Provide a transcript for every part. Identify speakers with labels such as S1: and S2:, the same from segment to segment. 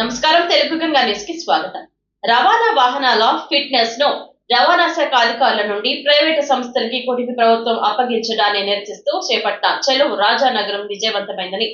S1: నమస్కారం తెలుగు గంగా న్యూస్కి స్వాగతం. రవాణా వాహనాల ఫిట్నెస్ను రవాణా శాఖ అధికారుల నుండి ప్రైవేటు సంస్థలకి కొడిపి ప్రభుత్వం అప్పగించడాన్ని నిరసిస్తూ చేపట్టిన చెలో రాజానగరం విజయవంతమైందని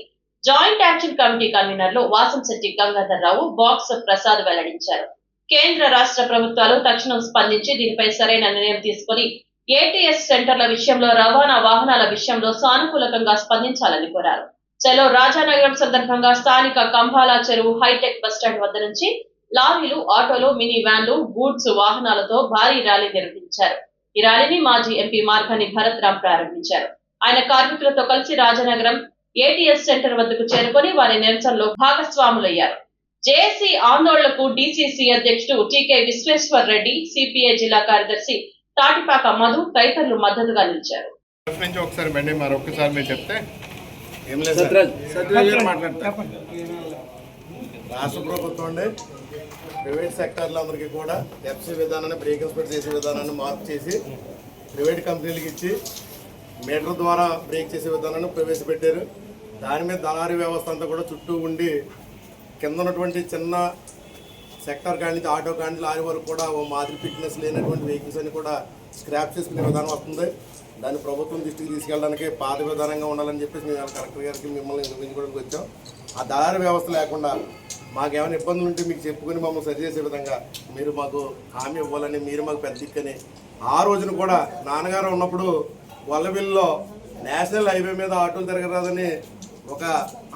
S1: జాయింట్ యాక్షన్ కమిటీ కన్వీనర్లు వాసంశెట్టి గంగాధర్రావు బాక్స్ ప్రసాద్ వెల్లడించారు. కేంద్ర రాష్ట్ర ప్రభుత్వాలు తక్షణం స్పందించి దీనిపై సరైన నిర్ణయం తీసుకొని ఏటీఎస్ సెంటర్ల విషయంలో రవాణా వాహనాల విషయంలో సానుకూలకంగా స్పందించాలని కోరారు. చలో రాజానగరం సందర్భంగా స్థానిక కంభాల చెరువు హైటెక్ బస్టాండ్ వద్ద నుంచి లారీలు ఆటోలు మినీ వ్యాన్లు గూడ్స్ వాహనాలతో భారీ ర్యాలీ నిర్వహించారు. ఈ ర్యాలీని మాజీ ఎంపీ మార్గని భరత్ రామ్ ప్రారంభించారు. ఆయన కార్మికులతో కలిసి రాజానగరం ఏటీఎస్ సెంటర్ వద్దకు చేరుకొని వారి నిరసనలో భాగస్వాములయ్యారు. జేఏసీ ఆందోళనకు డీసీసీ అధ్యక్షుడు టీకే విశ్వేశ్వర్ రెడ్డి సిపిఐ జిల్లా కార్యదర్శి తాటిపాక మధు తదితరులు మద్దతుగా నిలిచారు.
S2: ఒకసారి మరొకసారి మీరు చెప్తే
S3: రాష్ట్ర ప్రభుత్వం అండి ప్రైవేట్ సెక్టార్లందరికీ కూడా ఎఫ్సీ విధానాన్ని బ్రేక్ ఇన్స్పెక్ట్ చేసే విధానాన్ని మార్పు చేసి ప్రైవేట్ కంపెనీలకు ఇచ్చి మీటర్ ద్వారా బ్రేక్ చేసే విధానాన్ని ప్రవేశపెట్టారు. దాని మీద దళారీ వ్యవస్థ అంతా కూడా చుట్టూ ఉండి కింద ఉన్నటువంటి చిన్న సెక్టర్ కాడి నుంచి ఆటో కాడి నుంచి లారీ వరకు కూడా ఓ మాదిరి ఫిట్నెస్ లేనటువంటి వెహికల్స్ అన్ని కూడా స్క్రాప్ చేసుకునే విధానం వస్తుంది. దాన్ని ప్రభుత్వం దృష్టికి తీసుకెళ్ళడానికి పాత విధానంగా ఉండాలని చెప్పేసి మేము కలెక్టర్ గారికి మిమ్మల్ని నిర్మించుకోవడానికి వచ్చాం. ఆ దారి వ్యవస్థ లేకుండా మాకేమైనా ఇబ్బందులు ఉంటే మీకు చెప్పుకొని మమ్మల్ని సరిచేసే విధంగా మీరు మాకు హామీ ఇవ్వాలని మీరు మాకు పెద్ద దిక్కని ఆ రోజున కూడా నాన్నగారు ఉన్నప్పుడు వల్లవిల్లో నేషనల్ హైవే మీద ఆటోలు తిరగరాదని ఒక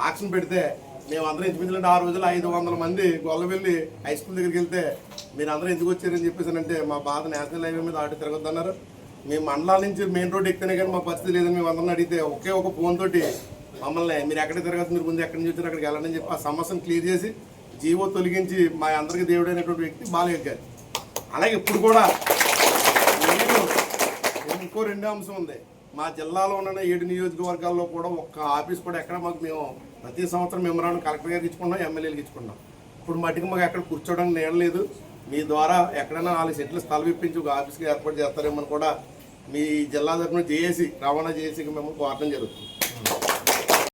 S3: ఆక్షన్ పెడితే మేము అందరం ఇంచుమించులంటే ఆ రోజుల్లో ఐదు వందల మంది గొల్లవెల్లి హై స్కూల్ దగ్గరికి వెళ్తే మీరు అందరం ఎందుకు వచ్చారని చెప్పేసి అంటే మా బాధ నేషనల్ హైవే మీద ఆటో తిరగొద్దన్నారు. మేము మండలాల నుంచి మెయిన్ రోడ్ ఎక్కితేనే కానీ మా పరిస్థితి లేదని మేము అందరిని అడిగితే ఒకే ఒక ఫోన్ తోటి మమ్మల్ని మీరు ఎక్కడ తిరగదు మీరు ముందు ఎక్కడి నుంచి వచ్చారు అక్కడికి వెళ్ళండి చెప్పి ఆ సమస్యను క్లియర్ చేసి జీవో తొలగించి మా అందరికీ దేవుడైనటువంటి వ్యక్తి బాలయ్య గారు అలాగే ఇప్పుడు కూడా ఇంకో రెండో అంశం ఉంది. మా జిల్లాలో ఉన్న ఏడు నియోజకవర్గాల్లో కూడా ఒక్క ఆఫీస్ కూడా ఎక్కడ మాకు మేము ప్రతి సంవత్సరం మెమరాండం కలెక్టర్ గారికి ఇచ్చుకున్నాం ఎమ్మెల్యేలకు ఇచ్చుకున్నాం ఇప్పుడు మట్టికి మాకు ఎక్కడ కూర్చోవడానికి నేడలేదు మీ ద్వారా ఎక్కడైనా నాలుగు సెట్లు స్థలం ఇప్పించి ఒక ఆఫీస్కి ఏర్పాటు చేస్తారేమో అని కూడా మీ జిల్లా తరఫున జేఏసీ రవాణా జేఏసీకి మేము కోరడం జరుగుతుంది.